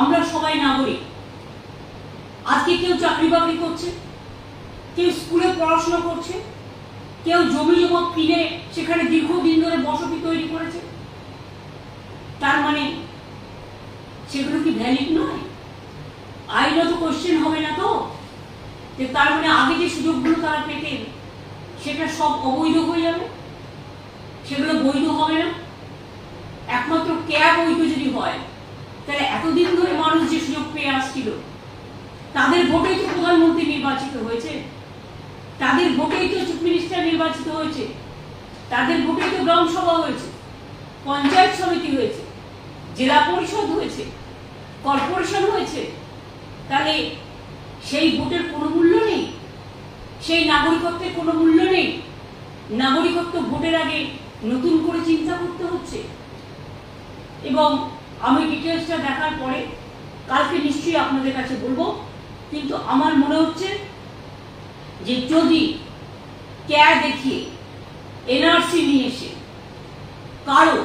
আমরা সবাই নাগরিক। আজকে কেউ চাকরি বাকরি করছে, কেউ স্কুলে পড়াশোনা করছে, কেউ জমি জমা কিনে সেখানে দীর্ঘদিন ধরে বসতি তৈরি করেছে। তার মানে সেগুলো কি ভ্যালিড নয়? আইনত কোশ্চেন হবে না তো? যে তার মানে আগে যে সুযোগগুলো তারা পেতেন, সেটা সব অবৈধ হয়ে যাবে? সেগুলো বৈধ হবে না? একমাত্র ক্যাব বৈধ যদি হয় তাহলে এতদিন ধরে মানুষ যে সুযোগ পেয়ে আসছিল, তাদের ভোটেই তো প্রধানমন্ত্রী নির্বাচিত হয়েছে। তাদের ভোটেই তো চিফ মিনিস্টার নির্বাচিত হয়েছে। তাদের ভোটেই তো গ্রাম সভা হয়েছে, পঞ্চায়েত সমিতি হয়েছে, জেলা পরিষদ হয়েছে, কর্পোরেশন হয়েছে। তাহলে সেই ভোটের কোনো মূল্য নেই? সেই নাগরিকত্বের কোনো মূল্য নেই? নাগরিকত্ব ভোটের আগে নতুন করে চিন্তা করতে হচ্ছে। এবং আমি ডিটেলসটা দেখার পরে কালকে নিশ্চয়ই আপনাদের কাছে বলব, কিন্তু আমার মনে হচ্ছে যে যদি ক্যা দেখিয়ে এনআরসি নিয়ে এসে কারও,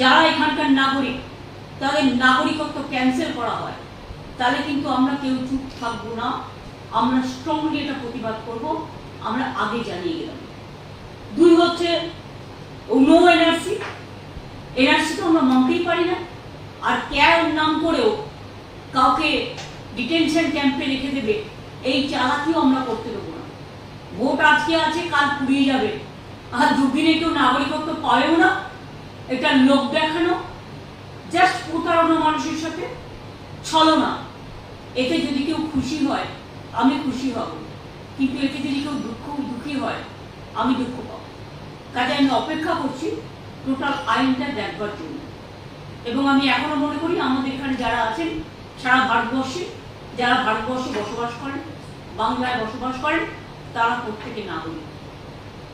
যারা এখানকার নাগরিক, তাদের নাগরিকত্ব ক্যান্সেল করা হয়, তাহলে কিন্তু আমরা কেউ চুপ থাকব না। আমরা স্ট্রংলি এটা প্রতিবাদ করব। আমরা আগে জানিয়ে গেলাম। দুই হচ্ছে নো এনআরসি তো আমরা মানতেই পারি না। আর ক্যার নাম করেও কাউকে ডিটেনশন ক্যাম্পে রেখে দেবে, এই চালাকিও আমরা করতে দেবো না। ভোট আজকে আছে, কাল ফুরিয়ে যাবে। আর দুদিনে কেউ নাগরিকত্ব পাবেও না। এটা লোক দেখানো জাস্ট প্রতারণা মানুষের সাথে ছলনা। এতে যদি কেউ খুশি হয়, আমি খুশি হব। কিন্তু এতে যদি কেউ দুঃখ, দুঃখী হয়, আমি দুঃখ পাব। কাজে আমি অপেক্ষা করছি। টোটাল আইনটা দেখবার জন্য। এবং আমি এখনও মনে করি আমাদের এখানে যারা আছেন, সারা ভারতবর্ষে, যারা ভারতবর্ষে বসবাস করেন, বাংলায় বসবাস করেন, তারা প্রত্যেকে নাগরিক।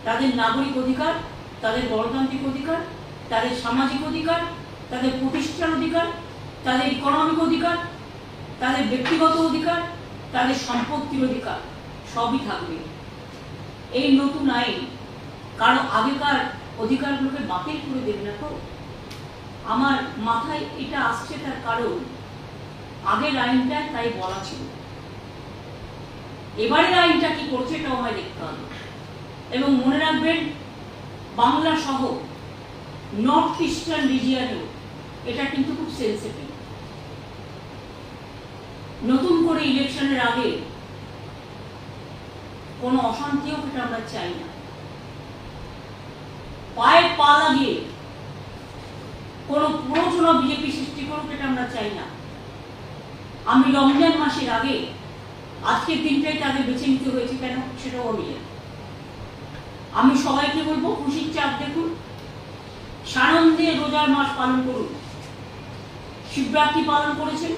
তাদের নাগরিক অধিকার, তাদের গণতান্ত্রিক অধিকার, তাদের সামাজিক অধিকার, তাদের প্রতিষ্ঠান অধিকার, তাদের ইকোনমিক অধিকার, তাদের ব্যক্তিগত অধিকার, তাদের সম্পত্তির অধিকার, সবই থাকবে। এই নতুন আইন কারও আগেকার অধিকারগুলোকে বাতিল করে দেবে না তো? আমার মাথায় এটা আসছে তার কারণ, আগের আইনটা তাই বলা ছিল। এবারের আইনটা কি করছে এটাও আমায় দেখতে হবে। এবং মনে রাখবেন, বাংলা সহ নর্থ ইস্টার্ন রিজিয়নেও এটা কিন্তু খুব সেন্সিটিভ নতুন করে ইলেকশনের আগে কোনো অশান্তিও এটা আমরা চাই না। পায়ে পা লাগিয়ে কোনো প্ররোচনা বিজেপি সৃষ্টি করুক এটা আমরা চাই না। আমি রমজান মাসের আগে, আজকের দিনটাই তাদের বেছে নিতে হয়েছে কেন সেটাও আমি আমি সবাইকে বলব, খুশির চাপ দেখুন, সানন্দে রোজার মাস পালন করুন। শিবরাত্রি পালন করেছেন,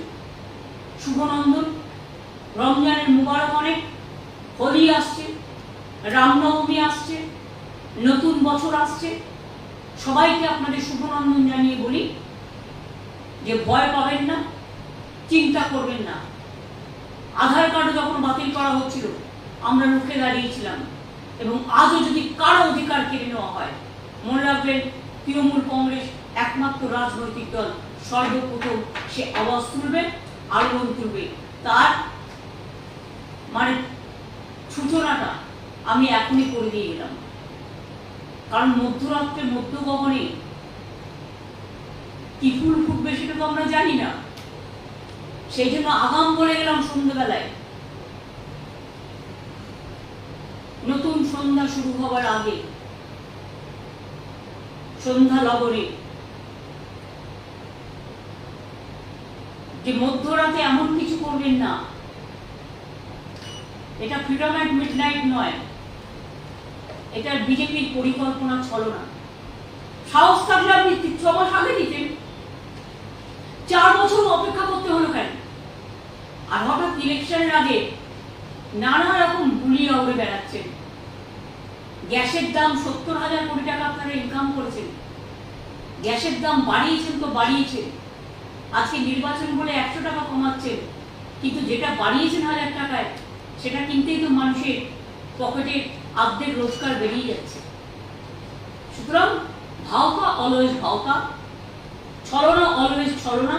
শুভনন্দন, রমজানের মুবারক অনেক, হোলি আসছে, রামনবমী আসছে নতুন বছর আসছে। সবাইকে আপনাদের শুভনন্দন জানিয়ে বলি যে ভয় পাবেন না, চিন্তা করবেন না। আধার কার্ড যখন বাতিল করা হচ্ছিল, আমরা রুখে দাঁড়িয়েছিলাম এবং আজও যদি কারও অধিকার কেড়ে নেওয়া হয়, মনে রাখবেন তৃণমূল কংগ্রেস একমাত্র রাজনৈতিক দল, সর্বপ্রথম সে আওয়াজ তুলবে, আলোড়ন তুলবে। তার মানে সূচনাটা আমি এখনই করে দিয়ে গেলাম। কারণ মধ্যরাত্রে মধ্যগগনে কি ফুল ফুটবে সেটা তো আমরা জানি না। সেই জন্য আগাম বলে গেলাম সন্ধ্যাবেলায়। নতুন সন্ধ্যা শুরু হবার আগে সন্ধ্যা লবণে যে মধ্যরাতে এমন কিছু করবেন না। এটা ফ্রিডম অ্যাট মিডনাইট নয়। এটা বিজেপির পরিকল্পনা ছলনা। সাহস থাকলে আপনি ছ মাস আগে দিতেন। চার বছর অপেক্ষা করতে হলো কেন? আর হঠাৎ ইলেকশনের আগে নানা রকম গুলিয়ে উড়ে বেড়াচ্ছেন। গ্যাসের দাম সত্তর হাজার কোটি টাকা আপনারা ইনকাম করেছেন। গ্যাসের দাম বাড়িয়েছেন তো বাড়িয়েছেন। আজকে নির্বাচন বলে একশো টাকা কমাচ্ছেন। কিন্তু যেটা বাড়িয়েছেন হাজার টাকায়, সেটা কিনতেই তো মানুষের পকেটে অর্ধেক রোজগার বেরিয়ে যাচ্ছে সুতরাং ভাওকা অলওয়েজ ভাওকা ছলনা অলওয়েজ ছলনা